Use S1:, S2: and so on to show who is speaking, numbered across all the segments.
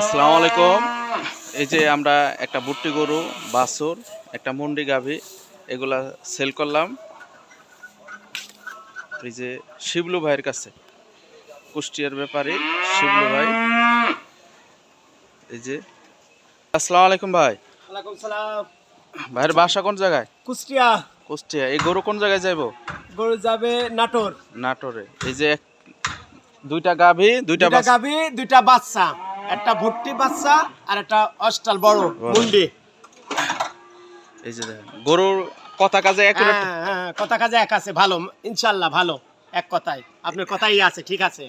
S1: আসসালামু আলাইকুম। এই যে আমরা একটা বুট্টি গরু বাছুর একটা মুন্ডি গাভী এগুলা সেল করলাম। এই যে শিবলু ভাইয়ের কাছে কুষ্টিয়ার ব্যাপারে শিবলু ভাই। এই যে আসসালামু আলাইকুম ভাই। ভাইয়ের বাসা কোন জায়গায়?
S2: কুষ্টিয়া।
S1: কুষ্টিয়া। এই গরু কোন জায়গায় যাইবো?
S2: গরু যাবে নাটোর।
S1: নাটোরে। এই যে দুইটা গাভী দুইটা।
S2: গাবি দুইটা বাচ্চা। একটা ভর্তি বাচ্চা আর একটা অস্টাল বড় মুন্ডি।
S1: এই যে গরুর কথা কাজে অ্যাকুরেট
S2: হ্যাঁ, হ্যাঁ, কথা কাজে এক আছে ভালো ইনশাল্লাহ ভালো এক কথাই আপনার কথাই আছে ঠিক আছে।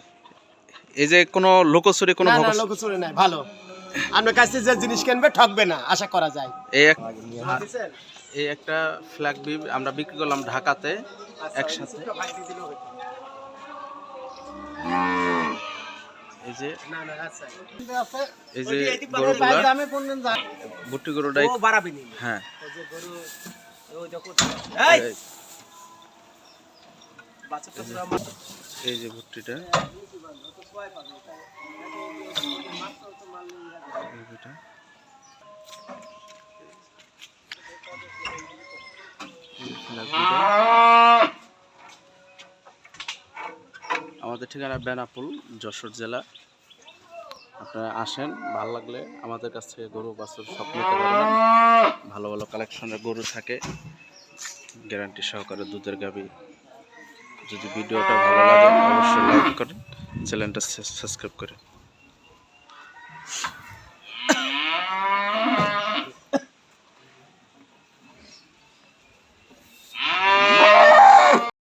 S1: এই যে কোনো লোকচুরি কোনো
S2: না না
S1: ভবস-
S2: লোক চুরি নাই ভালো। আপনার কাছে যে জিনিস কিনবে ঠকবে না আশা করা যায়।
S1: এই এক এই একটা ফ্ল্যাগ বিপ আমরা বিক্রি করলাম ঢাকাতে একসাথে। এই যে
S2: না না
S1: এই যে গরুগুলা বুটি গরুটাই
S2: ও বাড়াবি নি
S1: হ্যাঁ।
S2: ওই যে গরু ওই দেখো এই!
S1: এই-
S2: বাচ্চাটা
S1: এই যে ভুট্টিটা এই দুইটা। এই flag দুইটা। আমাদের ঠিকানা বেনাপুল যশোর জেলা। আপনারা আসেন, ভালো লাগলে আমাদের কাছ থেকে গরু, বাছুর সব নিতে পারবেন। ভালো ভালো কালেকশনের গরু থাকে, গ্যারান্টি সহকারে দুধের গাবি। যদি ভিডিওটা ভালো লাগে, অবশ্যই লাইক করেন, চ্যানেলটা সাবস্ক্রাইব করেন।